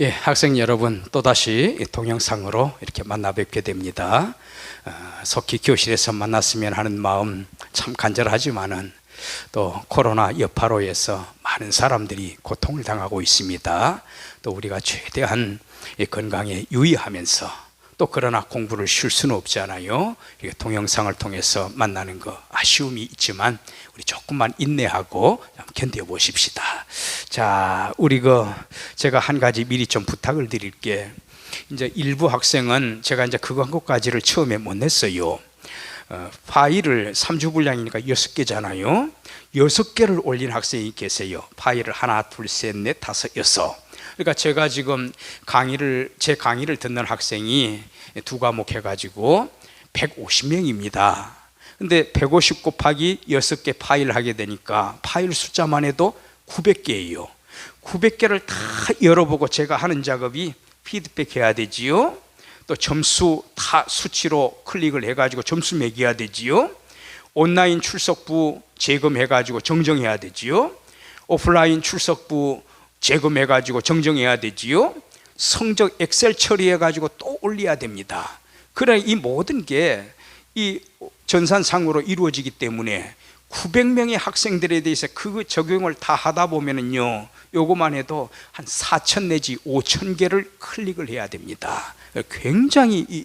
예, 학생 여러분 또다시 이 동영상으로 이렇게 만나 뵙게 됩니다. 어, 속히 교실에서 만났으면 하는 마음 참 간절하지만은 또 코로나 여파로에서 많은 사람들이 고통을 당하고 있습니다. 또 우리가 최대한 이 건강에 유의하면서 또 그러나 공부를 쉴 수는 없잖아요. 동영상을 통해서 만나는 거 아쉬움이 있지만 우리 조금만 인내하고 견뎌 보십시다. 자, 우리 그 제가 한 가지 미리 좀 부탁을 드릴게. 이제 일부 학생은 제가 이제 그거 한 것까지를 처음에 못 냈어요. 어, 파일을 3주 분량이니까 6개잖아요. 6개를 올린 학생이 계세요. 파일을 하나, 둘, 셋, 넷, 다섯, 여섯. 그러니까 제가 지금 강의를 제 강의를 듣는 학생이 두 과목 해가지고 150명입니다. 근데 150 곱하기 6개 파일 하게 되니까 파일 숫자만 해도 900개예요. 900개를 다 열어보고 제가 하는 작업이 피드백 해야 되지요. 또 점수 다 수치로 클릭을 해가지고 점수 매겨야 되지요. 온라인 출석부 재검해가지고 정정해야 되지요. 오프라인 출석부 재검해 가지고 정정해야 되지요. 성적 엑셀 처리해 가지고 또 올려야 됩니다. 그래 이 모든 게 이 전산상으로 이루어지기 때문에 900명의 학생들에 대해서 그 적용을 다 하다 보면은요, 요거만 해도 한 4천 내지 5천 개를 클릭을 해야 됩니다. 굉장히 이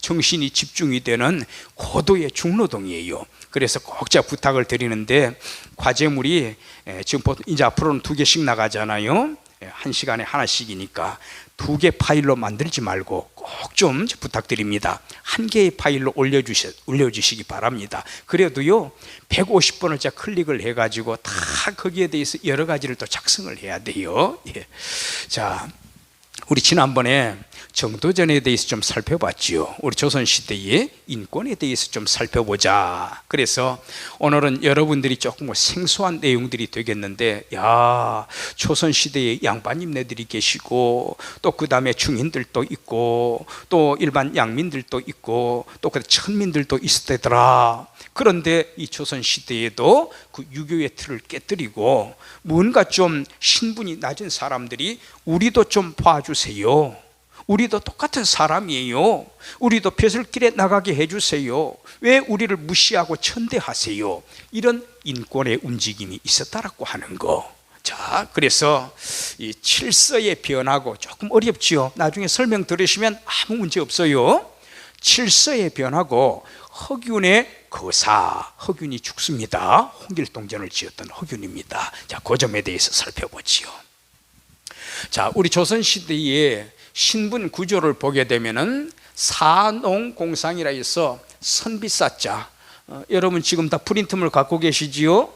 정신이 집중이 되는 고도의 중노동이에요. 그래서 꼭 제가 부탁을 드리는데 과제물이 지금 보통 이제 앞으로는 두 개씩 나가잖아요. 한 시간에 하나씩이니까 두 개 파일로 만들지 말고 꼭 좀 부탁드립니다. 한 개의 파일로 올려주시, 올려주시기 바랍니다. 그래도요, 150번을 제가 클릭을 해가지고 다 거기에 대해서 여러 가지를 또 작성을 해야 돼요. 예. 자, 우리 지난번에 정도전에 대해서 좀 살펴봤지요. 우리 조선 시대의 인권에 대해서 좀 살펴보자. 그래서 오늘은 여러분들이 조금 뭐 생소한 내용들이 되겠는데, 야 조선 시대에 양반님네들이 계시고 또 그 다음에 중인들도 있고 또 일반 양민들도 있고 또 그 천민들도 있었더라. 그런데 이 조선 시대에도 그 유교의 틀을 깨뜨리고 뭔가 좀 신분이 낮은 사람들이 우리도 좀 봐주세요. 우리도 똑같은 사람이에요. 우리도 벼슬길에 나가게 해주세요. 왜 우리를 무시하고 천대하세요? 이런 인권의 움직임이 있었다라고 하는 거. 자, 그래서 이 칠서의 변하고 조금 어렵지요. 나중에 설명 들으시면 아무 문제 없어요. 칠서의 변하고 허균의 거사, 허균이 죽습니다. 홍길동전을 지었던 허균입니다. 자, 그 점에 대해서 살펴보지요. 자, 우리 조선 시대에 신분 구조를 보게 되면은 사농공상이라 해서 선비사자. 어, 여러분 지금 다 프린트물 갖고 계시지요?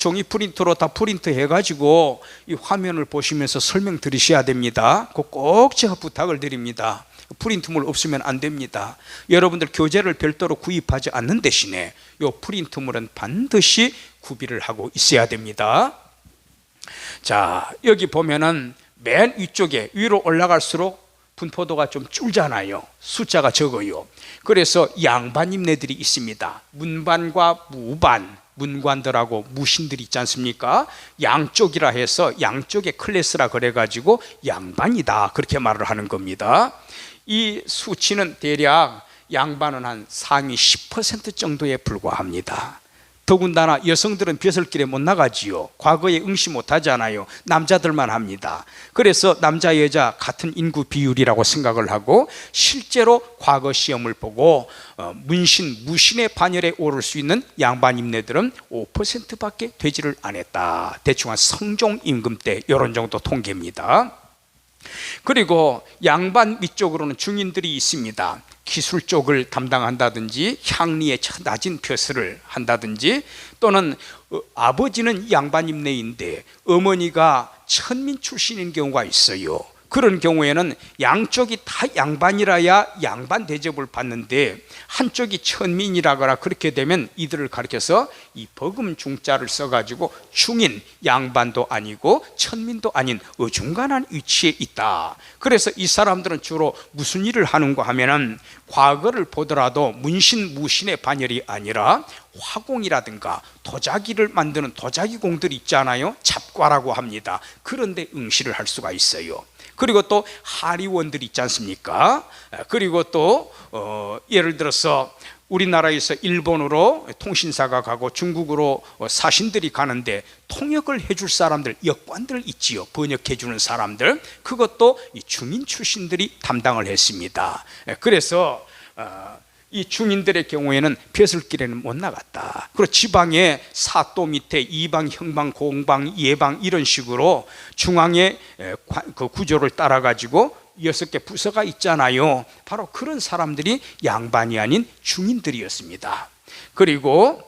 종이 프린터로 다 프린트 해가지고 이 화면을 보시면서 설명 들으셔야 됩니다. 꼭 제가 부탁을 드립니다. 프린트물 없으면 안 됩니다. 여러분들 교재를 별도로 구입하지 않는 대신에 이 프린트물은 반드시 구비를 하고 있어야 됩니다. 자, 여기 보면은 맨 위쪽에 위로 올라갈수록 분포도가 좀 줄잖아요. 숫자가 적어요. 그래서 양반임네들이 있습니다. 문반과 무반, 문관들하고 무신들이 있지 않습니까? 양쪽이라 해서 양쪽의 클래스라 그래가지고 양반이다. 그렇게 말을 하는 겁니다. 이 수치는 대략 양반은 한 상위 10% 정도에 불과합니다. 더군다나 여성들은 벼슬길에 못 나가지요. 과거에 응시 못 하잖아요. 남자들만 합니다. 그래서 남자 여자 같은 인구 비율이라고 생각을 하고 실제로 과거 시험을 보고 어, 문신 무신의 반열에 오를 수 있는 양반 임내들은 5%밖에 되지를 않았다. 대충 한 성종 임금 때 이런 정도 통계입니다. 그리고 양반 위쪽으로는 중인들이 있습니다. 기술 쪽을 담당한다든지 향리의 낮은 벼슬을 한다든지 또는 어, 아버지는 양반임내인데 어머니가 천민 출신인 경우가 있어요. 그런 경우에는 양쪽이 다 양반이라야 양반 대접을 받는데 한쪽이 천민이라거나 그렇게 되면 이들을 가리켜서 이 버금 중자를 써가지고 중인 양반도 아니고 천민도 아닌 어중간한 위치에 있다. 그래서 이 사람들은 주로 무슨 일을 하는가 하면은 과거를 보더라도 문신 무신의 반열이 아니라 화공이라든가 도자기를 만드는 도자기 공들이 있잖아요. 잡과라고 합니다. 그런데 응시를 할 수가 있어요. 그리고 또 하리원들이 있지 않습니까? 그리고 또 어, 예를 들어서 우리나라에서 일본으로 통신사가 가고 중국으로 사신들이 가는데 통역을 해줄 사람들, 역관들 있지요. 번역해 주는 사람들. 그것도 이 중인 출신들이 담당을 했습니다. 그래서 어, 이 중인들의 경우에는 벼슬길에는 못 나갔다. 그리고 지방의 사도 밑에 이방, 형방, 공방, 예방 이런 식으로 중앙의 그 구조를 따라 가지고 여섯 개 부서가 있잖아요. 바로 그런 사람들이 양반이 아닌 중인들이었습니다. 그리고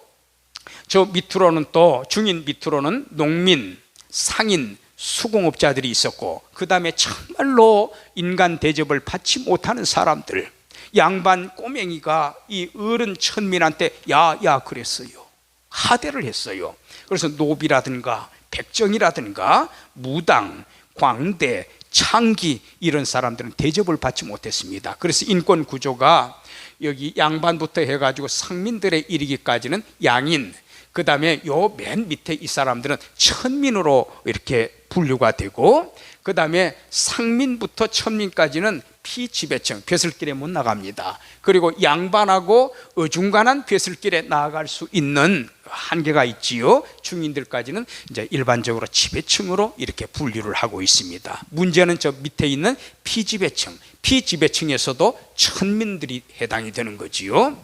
저 밑으로는 또 중인 밑으로는 농민, 상인, 수공업자들이 있었고 그 다음에 정말로 인간 대접을 받지 못하는 사람들 양반 꼬맹이가 이 어른 천민한테 야야 그랬어요. 하대를 했어요. 그래서 노비라든가 백정이라든가 무당, 광대, 창기 이런 사람들은 대접을 받지 못했습니다. 그래서 인권 구조가 여기 양반부터 해가지고 상민들에 이르기까지는 양인 그 다음에 요 맨 밑에 이 사람들은 천민으로 이렇게 분류가 되고 그 다음에 상민부터 천민까지는 피지배층 벼슬길에 못 나갑니다. 그리고 양반하고 어중간한 벼슬길에 나아갈 수 있는 한계가 있지요. 중인들까지는 이제 일반적으로 지배층으로 이렇게 분류를 하고 있습니다. 문제는 저 밑에 있는 피지배층, 피지배층에서도 천민들이 해당이 되는 거지요.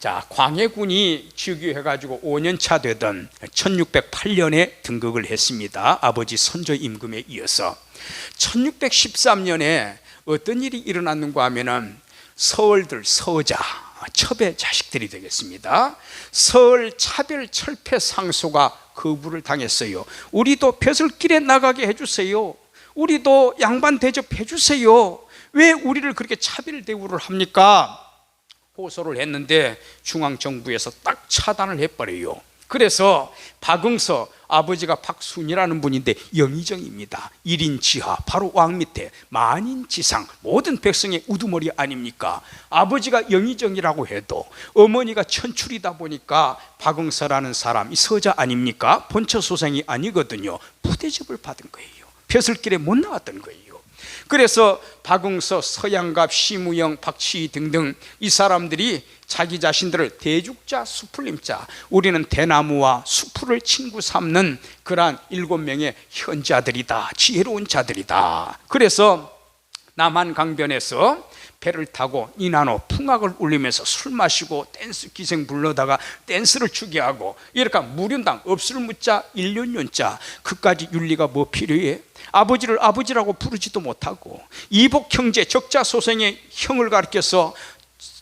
자, 광해군이 즉위해 가지고 5년 차 되던 1608년에 등극을 했습니다. 아버지 선조 임금에 이어서 1613년에 어떤 일이 일어났는가 하면은 서울들 서자 첩의 자식들이 되겠습니다. 서울 차별 철폐 상소가 거부를 당했어요. 우리도 벼슬길에 나가게 해주세요. 우리도 양반 대접해 주세요. 왜 우리를 그렇게 차별 대우를 합니까? 호소를 했는데 중앙 정부에서 딱 차단을 해버려요. 그래서 박응서 아버지가 박순이라는 분인데 영의정입니다. 1인 지하 바로 왕 밑에 만인 지상 모든 백성의 우두머리 아닙니까? 아버지가 영의정이라고 해도 어머니가 천출이다 보니까 박응서라는 사람 이 서자 아닙니까? 본처 소생이 아니거든요. 부대접을 받은 거예요. 벼슬길에 못 나왔던 거예요. 그래서 박응서, 서양갑, 심우영, 박치희 등등 이 사람들이 자기 자신들을 대죽자, 수풀림자, 우리는 대나무와 수풀을 친구 삼는 그러한 일곱 명의 현자들이다, 지혜로운 자들이다. 그래서 남한 강변에서 배를 타고 이나노 풍악을 울리면서 술 마시고 댄스 기생 불러다가 댄스를 추게 하고 이렇게 무륜당 없을 묻자 일륜륜자 그까지 윤리가 뭐 필요해? 아버지를 아버지라고 부르지도 못하고 이복 형제 적자 소생의 형을 가르쳐서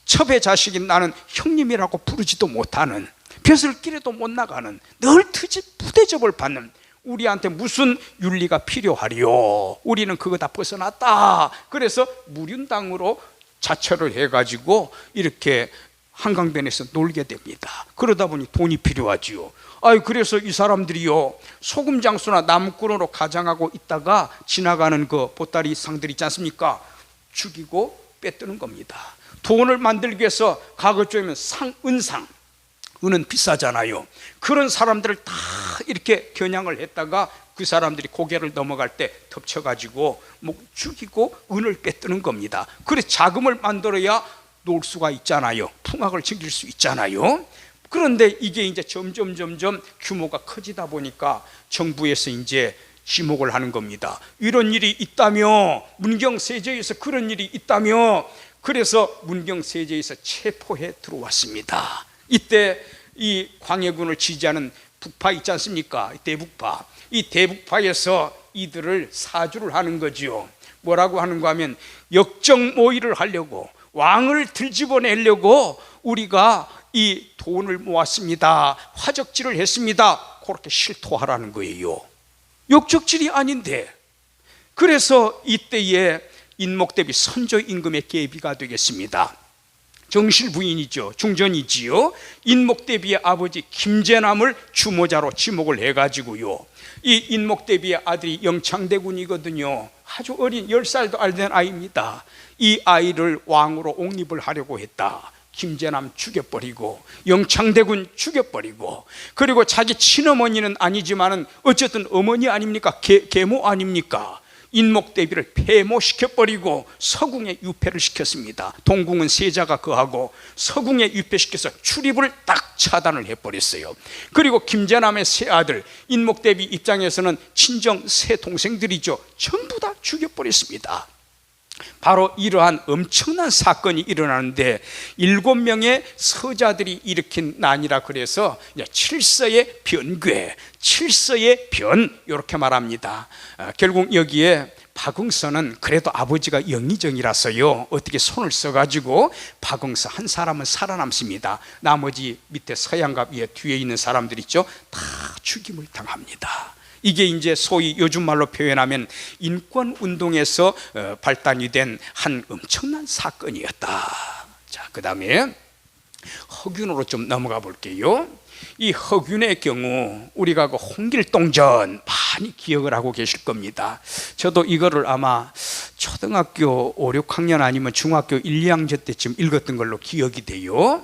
첩의 자식인 나는 형님이라고 부르지도 못하는 벼슬길에도 못 나가는 늘 트집 부대접을 받는 우리한테 무슨 윤리가 필요하리요? 우리는 그거 다 벗어났다. 그래서 무륜당으로 자처를 해가지고 이렇게 한강변에서 놀게 됩니다. 그러다 보니 돈이 필요하지요. 아유 그래서 이 사람들이요 소금 장수나 나무꾼으로 가장하고 있다가 지나가는 그 보따리 상들 있지 않습니까? 죽이고 빼뜨는 겁니다. 돈을 만들기 위해서 가급적이면 상 은상 은은 비싸잖아요. 그런 사람들을 다 이렇게 겨냥을 했다가 그 사람들이 고개를 넘어갈 때 덮쳐가지고 목 죽이고 은을 빼뜨는 겁니다. 그래서 자금을 만들어야 놀 수가 있잖아요. 풍악을 즐길 수 있잖아요. 그런데 이게 이제 점점 점점 규모가 커지다 보니까 정부에서 이제 지목을 하는 겁니다. 이런 일이 있다며 문경세제에서 그런 일이 있다며 그래서 문경세제에서 체포해 들어왔습니다. 이때 이 광해군을 지지하는 북파 있지 않습니까? 대북파. 이 대북파에서 이들을 사주를 하는 거지요. 뭐라고 하는가 하면 역정 모의를 하려고 왕을 들집어내려고 우리가 이 돈을 모았습니다. 화적질을 했습니다. 그렇게 실토하라는 거예요. 욕적질이 아닌데. 그래서 이때에 인목대비 선조 임금의 계비가 되겠습니다. 정실 부인이죠. 중전이지요. 인목대비의 아버지 김재남을 주모자로 지목을 해가지고요. 이 인목대비의 아들이 영창대군이거든요. 아주 어린 10살도 안 된 아이입니다. 이 아이를 왕으로 옹립을 하려고 했다. 김재남 죽여버리고 영창대군 죽여버리고 그리고 자기 친어머니는 아니지만은 어쨌든 어머니 아닙니까? 계, 계모 아닙니까? 인목 대비를 폐모시켜 버리고 서궁에 유폐를 시켰습니다. 동궁은 세자가 거하고 서궁에 유폐시켜서 출입을 딱 차단을 해 버렸어요. 그리고 김제남의 세 아들 인목 대비 입장에서는 친정 세 동생들이죠. 전부 다 죽여 버렸습니다. 바로 이러한 엄청난 사건이 일어나는데 일곱 명의 서자들이 일으킨 난이라 그래서 칠서의 변괴, 칠서의 변 이렇게 말합니다. 아, 결국 여기에 박응서는 그래도 아버지가 영의정이라서요 어떻게 손을 써가지고 박응서 한 사람은 살아남습니다. 나머지 밑에 서양갑 위에 뒤에 있는 사람들 있죠 다 죽임을 당합니다. 이게 이제 소위 요즘 말로 표현하면 인권 운동에서 어, 발단이 된 한 엄청난 사건이었다. 자, 그다음에 허균으로 좀 넘어가 볼게요. 이 허균의 경우 우리가 그 홍길동전 많이 기억을 하고 계실 겁니다. 저도 이거를 아마 초등학교 5, 6학년 아니면 중학교 1, 2학년 때쯤 읽었던 걸로 기억이 돼요.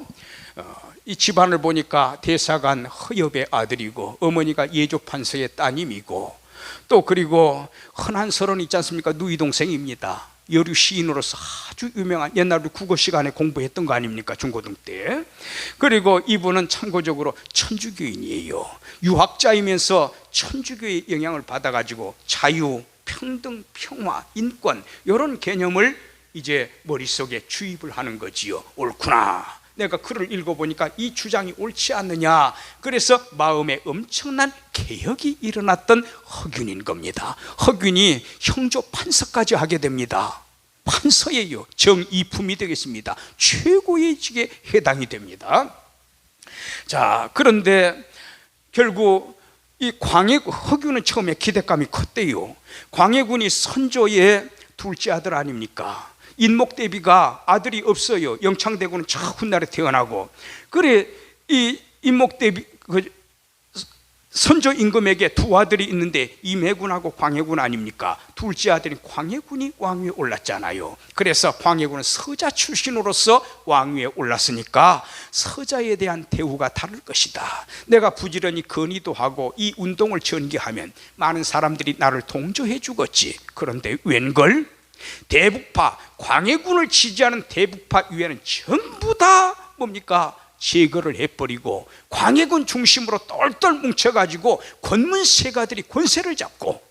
어, 이 집안을 보니까 대사관 허엽의 아들이고 어머니가 예조판서의 따님이고 또 그리고 흔한 서론 있지 않습니까? 누이 동생입니다. 여류 시인으로서 아주 유명한 옛날 국어 시간에 공부했던 거 아닙니까? 중고등 때. 그리고 이분은 참고적으로 천주교인이에요. 유학자이면서 천주교의 영향을 받아가지고 자유, 평등, 평화, 인권 이런 개념을 이제 머릿속에 주입을 하는 거지요. 옳구나. 내가 글을 읽어보니까 이 주장이 옳지 않느냐. 그래서 마음에 엄청난 개혁이 일어났던 허균인 겁니다. 허균이 형조 판서까지 하게 됩니다. 판서예요. 정이품이 되겠습니다. 최고의 직에 해당이 됩니다. 자, 그런데 결국 이 광해 허균은 처음에 기대감이 컸대요. 광해군이 선조의 둘째 아들 아닙니까? 인목대비가 아들이 없어요. 영창대군은 저 훗날에 태어나고 그래 이 인목대비 그 선조 임금에게 두 아들이 있는데 임해군하고 광해군 아닙니까? 둘째 아들인 광해군이 왕위에 올랐잖아요. 그래서 광해군은 서자 출신으로서 왕위에 올랐으니까 서자에 대한 대우가 다를 것이다. 내가 부지런히 건의도 하고 이 운동을 전개하면 많은 사람들이 나를 동조해 주겠지. 그런데 웬걸? 대북파 광해군을 지지하는 대북파 위에는 전부 다 뭡니까? 제거를 해버리고 광해군 중심으로 똘똘 뭉쳐가지고 권문세가들이 권세를 잡고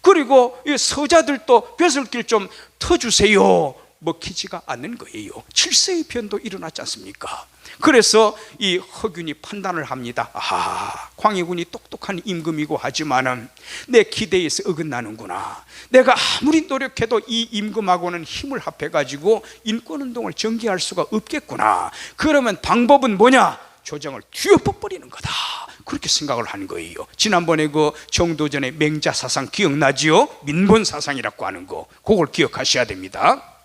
그리고 이 서자들도 벼슬길 좀 터주세요 먹히지가 않는 거예요. 칠세의 변도 일어났지 않습니까? 그래서 이 허균이 판단을 합니다. 아 광해군이 똑똑한 임금이고 하지만은 내 기대에서 어긋나는구나. 내가 아무리 노력해도 이 임금하고는 힘을 합해가지고 인권운동을 전개할 수가 없겠구나. 그러면 방법은 뭐냐? 조정을 뒤엎어버리는 거다. 그렇게 생각을 한 거예요. 지난번에 그 정도전의 맹자 사상 기억나지요? 민본 사상이라고 하는 거. 그걸 기억하셔야 됩니다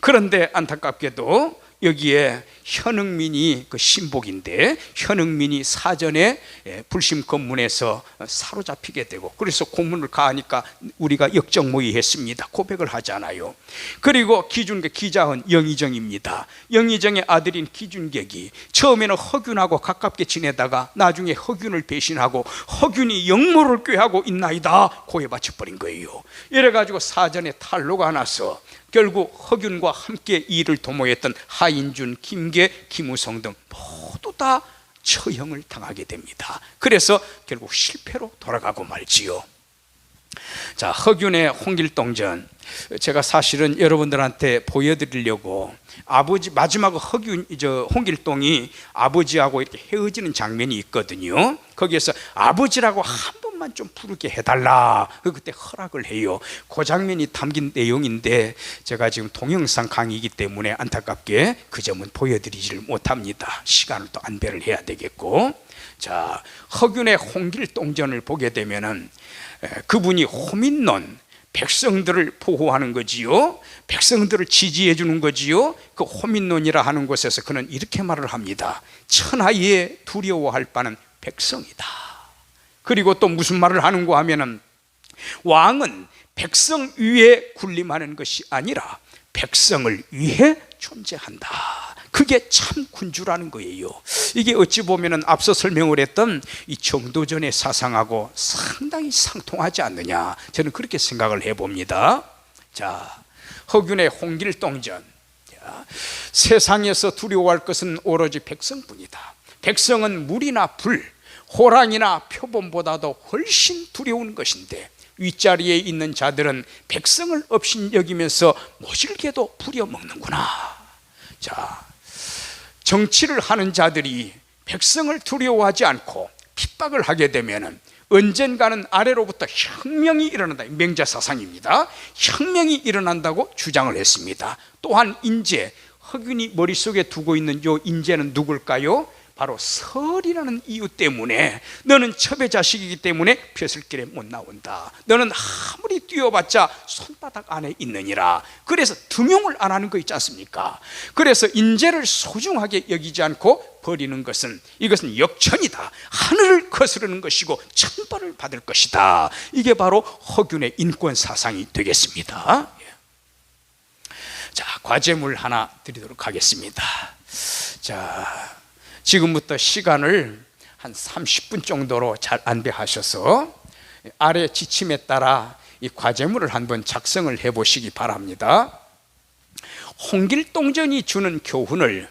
그런데 안타깝게도 여기에 현흥민이 그 신복인데 현흥민이 사전에 예, 불심 검문에서 사로잡히게 되고 그래서 고문을 가하니까 우리가 역정모의했습니다. 고백을 하잖아요. 그리고 기준객 기자은 영의정입니다. 영의정의 아들인 기준객이 처음에는 허균하고 가깝게 지내다가 나중에 허균을 배신하고 허균이 영모를 꾀하고 있나이다 고해 바쳐버린 거예요. 이래가지고 사전에 탈로가 나서 결국 허균과 함께 일을 도모했던 하인준, 김계, 김우성 등 모두 다 처형을 당하게 됩니다. 그래서 결국 실패로 돌아가고 말지요. 자, 허균의 홍길동전. 제가 사실은 여러분들한테 보여드리려고 아버지 마지막 허균 저 홍길동이 아버지하고 이렇게 헤어지는 장면이 있거든요. 거기에서 아버지라고 한 번만 좀 부르게 해달라. 그 그때 허락을 해요. 그 장면이 담긴 내용인데 제가 지금 동영상 강의이기 때문에 안타깝게 그 점은 보여드리지를 못합니다. 시간을 또 안배를 해야 되겠고. 자, 허균의 홍길동전을 보게 되면은 그분이 호민론 백성들을 보호하는 거지요. 백성들을 지지해 주는 거지요. 그 호민론이라 하는 곳에서 그는 이렇게 말을 합니다. 천하에 두려워할 바는 백성이다. 그리고 또 무슨 말을 하는고 하면은 왕은 백성 위에 군림하는 것이 아니라 백성을 위해 존재한다. 그게 참 군주라는 거예요. 이게 어찌 보면은 앞서 설명을 했던 이 정도전의 사상하고 상당히 상통하지 않느냐. 저는 그렇게 생각을 해봅니다. 자, 허균의 홍길동전. 자, 세상에서 두려워할 것은 오로지 백성뿐이다. 백성은 물이나 불, 호랑이나 표범보다도 훨씬 두려운 것인데 윗자리에 있는 자들은 백성을 업신 여기면서 모질게도 부려먹는구나. 자, 정치를 하는 자들이 백성을 두려워하지 않고 핍박을 하게 되면은 언젠가는 아래로부터 혁명이 일어난다. 맹자 사상입니다. 혁명이 일어난다고 주장을 했습니다. 또한 인재, 허균이 머릿속에 두고 있는 요 인재는 누굴까요? 바로 설이라는 이유 때문에 너는 첩의 자식이기 때문에 벼슬 길에 못 나온다. 너는 아무리 뛰어봤자 손바닥 안에 있느니라. 그래서 등용을 안 하는 거 있지 않습니까? 그래서 인재를 소중하게 여기지 않고 버리는 것은 이것은 역천이다. 하늘을 거스르는 것이고 천벌을 받을 것이다. 이게 바로 허균의 인권 사상이 되겠습니다. 예. 자, 과제물 하나 드리도록 하겠습니다. 자, 지금부터 시간을 한 30분 정도로 잘 안배하셔서 아래 지침에 따라 이 과제물을 한번 작성을 해 보시기 바랍니다. 홍길동전이 주는 교훈을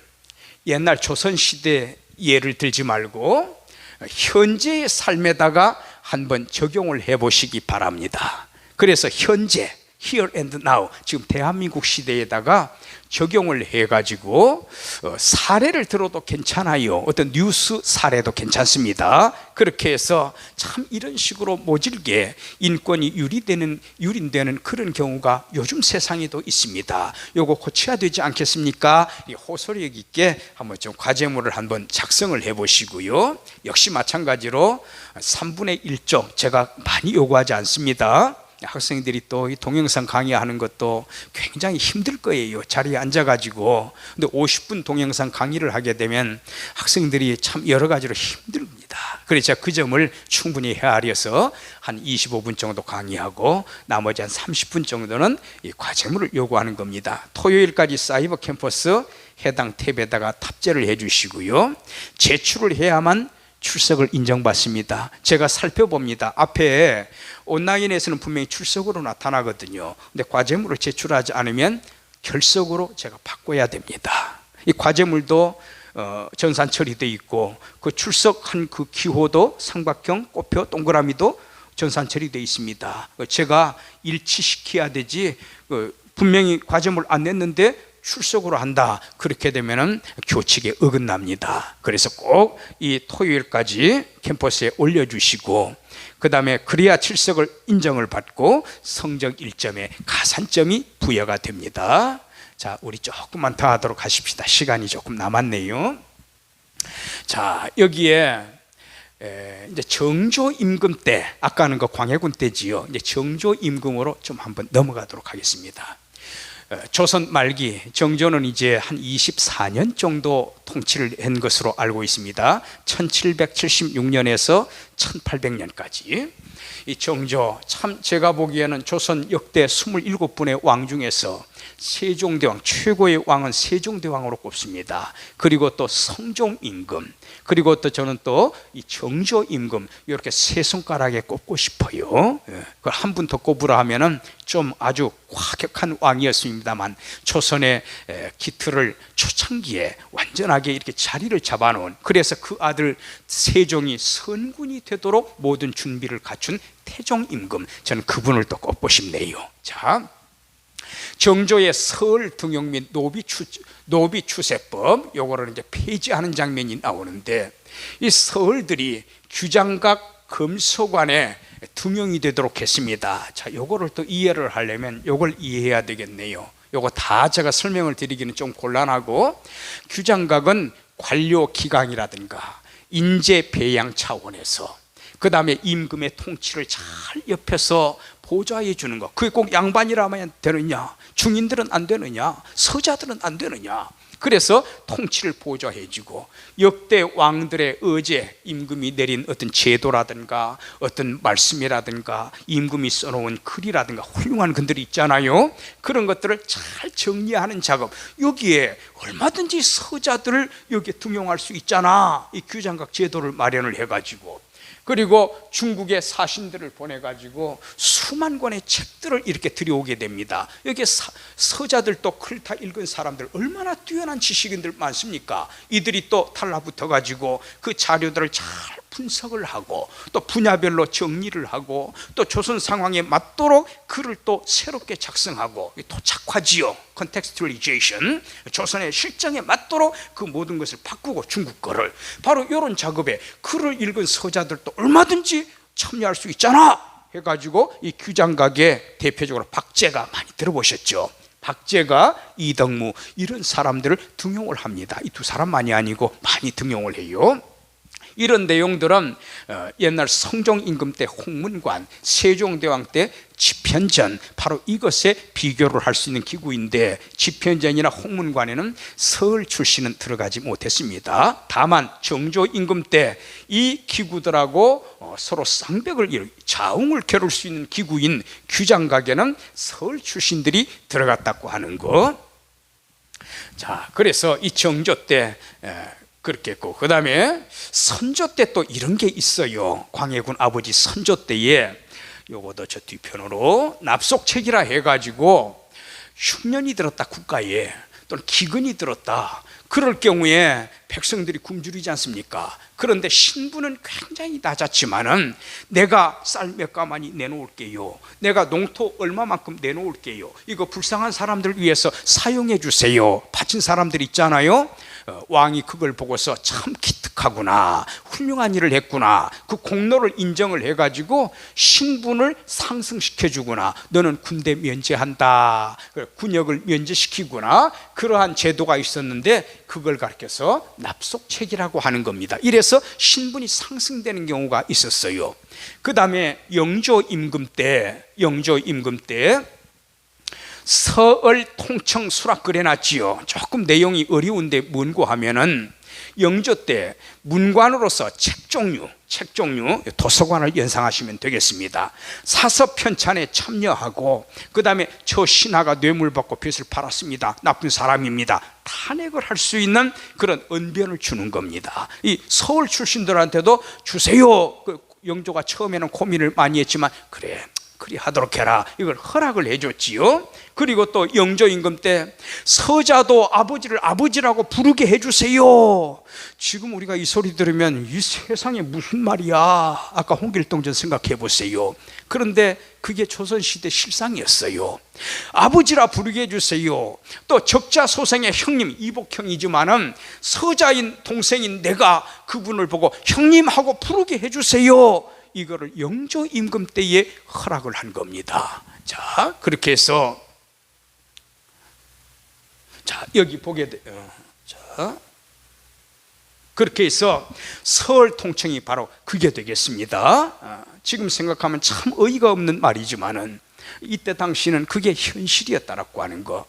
옛날 조선시대 예를 들지 말고 현재의 삶에다가 한번 적용을 해 보시기 바랍니다. 그래서 현재 here and now 지금 대한민국 시대에다가 적용을 해가지고 어, 사례를 들어도 괜찮아요. 어떤 뉴스 사례도 괜찮습니다. 그렇게 해서 참 이런 식으로 모질게 인권이 유리되는 유린되는 그런 경우가 요즘 세상에도 있습니다. 요거 고쳐야 되지 않겠습니까? 이 호소력 있게 한번 좀 과제물을 한번 작성을 해보시고요. 역시 마찬가지로 3분의 1조 제가 많이 요구하지 않습니다. 학생들이 또 이 동영상 강의하는 것도 굉장히 힘들 거예요. 자리에 앉아가지고. 근데 50분 동영상 강의를 하게 되면 학생들이 참 여러 가지로 힘듭니다. 그래서 그 점을 충분히 헤아려서 한 25분 정도 강의하고 나머지 한 30분 정도는 이 과제물을 요구하는 겁니다. 토요일까지 사이버 캠퍼스 해당 탭에다가 탑재를 해 주시고요. 제출을 해야만 출석을 인정받습니다. 제가 살펴봅니다. 앞에 온라인에서는 분명히 출석으로 나타나거든요. 근데 과제물을 제출하지 않으면 결석으로 제가 바꿔야 됩니다. 이 과제물도 어, 전산 처리돼 있고 그 출석한 그 기호도 삼각형, 꽃표, 동그라미도 전산 처리돼 있습니다. 제가 일치시켜야 되지 그 분명히 과제물 안 냈는데 출석으로 한다. 그렇게 되면은 교칙에 어긋납니다. 그래서 꼭 이 토요일까지 캠퍼스에 올려주시고 그 다음에 그래야 출석을 인정을 받고 성적 1점에 가산점이 부여가 됩니다. 자, 우리 조금만 더 하도록 하십시다. 시간이 조금 남았네요. 자, 여기에 에, 이제 정조 임금 때 아까는 그 광해군 때지요. 이제 정조 임금으로 좀 한번 넘어가도록 하겠습니다. 어, 조선 말기 정조는 이제 한 24년 정도 통치를 한 것으로 알고 있습니다. 1776년에서 1800년까지 이 정조 참 제가 보기에는 조선 역대 27분의 왕 중에서 세종대왕 최고의 왕은 세종대왕으로 꼽습니다. 그리고 또 성종 임금 그리고 또 저는 또 이 정조 임금 이렇게 세 손가락에 꼽고 싶어요. 예, 한분 더 꼽으라 하면은 좀 아주 과격한 왕이었습니다만 조선의 기틀을 초창기에 완전하게 이렇게 자리를 잡아놓은 그래서 그 아들 세종이 선군이 되도록 모든 준비를 갖춘 태종 임금 저는 그분을 또 꼽고 싶네요. 자. 정조의 설 등용 및 노비 추 노비 추세법 요거를 이제 폐지하는 장면이 나오는데 이 서울들이 규장각 금소관에 등용이 되도록 했습니다. 자, 요거를 또 이해를 하려면 요걸 이해해야 되겠네요. 요거 다 제가 설명을 드리기는 좀 곤란하고 규장각은 관료 기강이라든가 인재 배양 차원에서 그 다음에 임금의 통치를 잘 옆에서 보좌해 주는 것. 그게 꼭 양반이라면 되느냐? 중인들은 안 되느냐? 서자들은 안 되느냐? 그래서 통치를 보좌해 주고 역대 왕들의 의제 임금이 내린 어떤 제도라든가 어떤 말씀이라든가 임금이 써놓은 글이라든가 훌륭한 글들이 있잖아요. 그런 것들을 잘 정리하는 작업. 여기에 얼마든지 서자들을 여기에 등용할 수 있잖아. 이 규장각 제도를 마련을 해가지고 그리고 중국의 사신들을 보내가지고 수만 권의 책들을 이렇게 들여오게 됩니다. 여기 사, 서자들 또글다 읽은 사람들 얼마나 뛰어난 지식인들 많습니까? 이들이 또 달라붙어가지고 그 자료들을 잘 분석을 하고 또 분야별로 정리를 하고 또 조선 상황에 맞도록 글을 또 새롭게 작성하고 토착화지요 컨텍스트리제이션 조선의 실정에 맞도록 그 모든 것을 바꾸고 중국 거를. 바로 이런 작업에 글을 읽은 서자들도 얼마든지 참여할 수 있잖아! 해가지고 이 규장각의 대표적으로 박제가 많이 들어보셨죠? 박제가 이덕무 이런 사람들을 등용을 합니다. 이 두 사람만이 아니고 많이 등용을 해요 이런 내용들은 어, 옛날 성종 임금 때 홍문관, 세종대왕 때 집현전 바로 이것에 비교를 할 수 있는 기구인데 집현전이나 홍문관에는 서울 출신은 들어가지 못했습니다. 다만 정조 임금 때 이 기구들하고 어, 서로 쌍벽을 이루 자웅을 겨룰 수 있는 기구인 규장각에는 서울 출신들이 들어갔다고 하는 거. 자, 그래서 이 정조 때 그렇게 했고 그 다음에 선조 때 또 이런 게 있어요 광해군 아버지 선조 때에 요거도 저 뒤편으로 납속책이라 해가지고 흉년이 들었다 국가에 또는 기근이 들었다 그럴 경우에 백성들이 굶주리지 않습니까? 그런데 신분은 굉장히 낮았지만은 내가 쌀 몇 가마니 내놓을게요. 내가 농토 얼마만큼 내놓을게요. 이거 불쌍한 사람들 위해서 사용해 주세요. 바친 사람들 있잖아요. 어, 왕이 그걸 보고서 참 기특하구나 훌륭한 일을 했구나 그 공로를 인정을 해가지고 신분을 상승시켜 주구나. 너는 군대 면제한다 군역을 면제시키구나. 그러한 제도가 있었는데 그걸 가르쳐서 납속책이라고 하는 겁니다. 이래서 신분이 상승되는 경우가 있었어요. 그 다음에 영조 임금 때 영조 임금 때 서을 통청 수락 그래놨지요. 조금 내용이 어려운데 뭔고 하면은 영조 때 문관으로서 책 종류, 책 종류 도서관을 연상하시면 되겠습니다. 사서 편찬에 참여하고 그 다음에 저 신하가 뇌물 받고 빚을 팔았습니다. 나쁜 사람입니다. 탄핵을 할 수 있는 그런 언변을 주는 겁니다. 이 서울 출신들한테도 주세요. 그 영조가 처음에는 고민을 많이 했지만 그래 그리 하도록 해라. 이걸 허락을 해줬지요. 그리고 또 영조 임금 때 서자도 아버지를 아버지라고 부르게 해주세요. 지금 우리가 이 소리 들으면 이 세상에 무슨 말이야? 아까 홍길동전 생각해 보세요. 그런데 그게 조선시대 실상이었어요. 아버지라 부르게 해주세요. 또 적자소생의 형님 이복형이지만은 서자인 동생인 내가 그분을 보고 형님하고 부르게 해주세요 이거를 영조 임금 때에 허락을 한 겁니다. 자, 그렇게 해서 자, 여기 보게 돼요. 어, 자. 그렇게 해서 서울 통칭이 바로 그게 되겠습니다. 아, 지금 생각하면 참 어이가 없는 말이지만은 이때 당시는 그게 현실이었다라고 하는 거.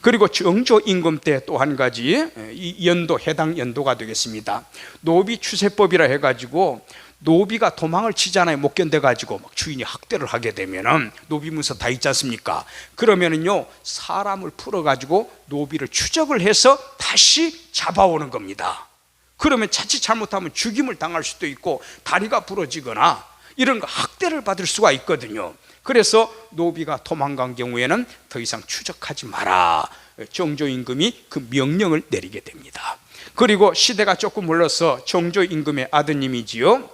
그리고 정조 임금 때 또 한 가지 이 연도 해당 연도가 되겠습니다. 노비 추세법이라 해가지고 노비가 도망을 치잖아요. 못 견뎌가지고 막 주인이 학대를 하게 되면은 노비 문서 다 있지 않습니까? 그러면은요 사람을 풀어가지고 노비를 추적을 해서 다시 잡아오는 겁니다. 그러면 자칫 잘못하면 죽임을 당할 수도 있고 다리가 부러지거나 이런 거 학대를 받을 수가 있거든요. 그래서 노비가 도망간 경우에는 더 이상 추적하지 마라. 정조 임금이 그 명령을 내리게 됩니다. 그리고 시대가 조금 흘러서 정조 임금의 아드님이지요.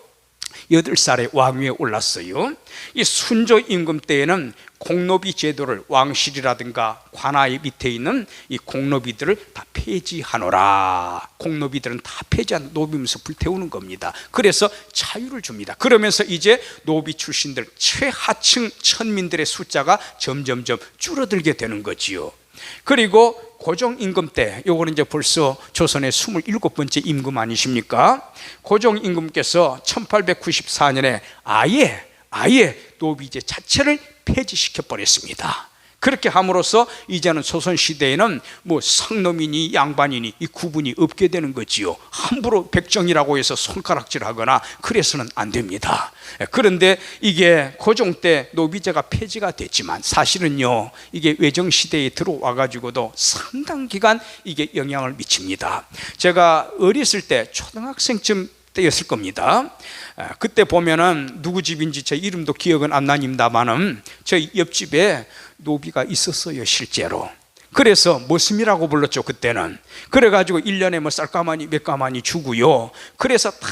여덟 살에 왕위에 올랐어요. 이 순조 임금 때에는 공노비 제도를 왕실이라든가 관아의 밑에 있는 이 공노비들을 다 폐지하노라. 공노비들은 다 폐지한 노비면서 불태우는 겁니다. 그래서 자유를 줍니다. 그러면서 이제 노비 출신들 최하층 천민들의 숫자가 점점점 줄어들게 되는 거지요. 그리고 고종 임금 때 요거는 이제 벌써 조선의 27번째 임금 아니십니까? 고종 임금께서 1894년에 아예 아예 노비제 자체를 폐지시켜 버렸습니다. 그렇게 함으로써 이제는 조선 시대에는 뭐 상놈이니 양반이니 이 구분이 없게 되는 거지요. 함부로 백정이라고 해서 손가락질하거나 그래서는 안 됩니다. 예, 그런데 이게 고종 때 노비제가 폐지가 됐지만 사실은요 이게 외정 시대에 들어와 가지고도 상당 기간 이게 영향을 미칩니다. 제가 어렸을 때 초등학생쯤 때였을 겁니다. 아, 그때 보면은 누구 집인지 제 이름도 기억은 안 나닙니다만은 저희 옆집에 노비가 있었어요 실제로. 그래서 머슴이라고 불렀죠 그때는. 그래가지고 1년에 뭐 쌀가마니 몇 가마니 주고요. 그래서 다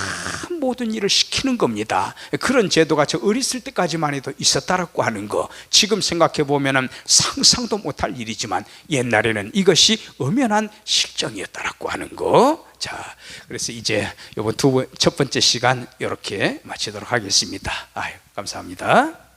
모든 일을 시키는 겁니다. 그런 제도가 저 어렸을 때까지만 해도 있었다라고 하는 거. 지금 생각해 보면 은 상상도 못할 일이지만 옛날에는 이것이 엄연한 실정이었다라고 하는 거. 자, 그래서 이제 이번 두 첫 번째 시간 이렇게 마치도록 하겠습니다. 아유, 감사합니다.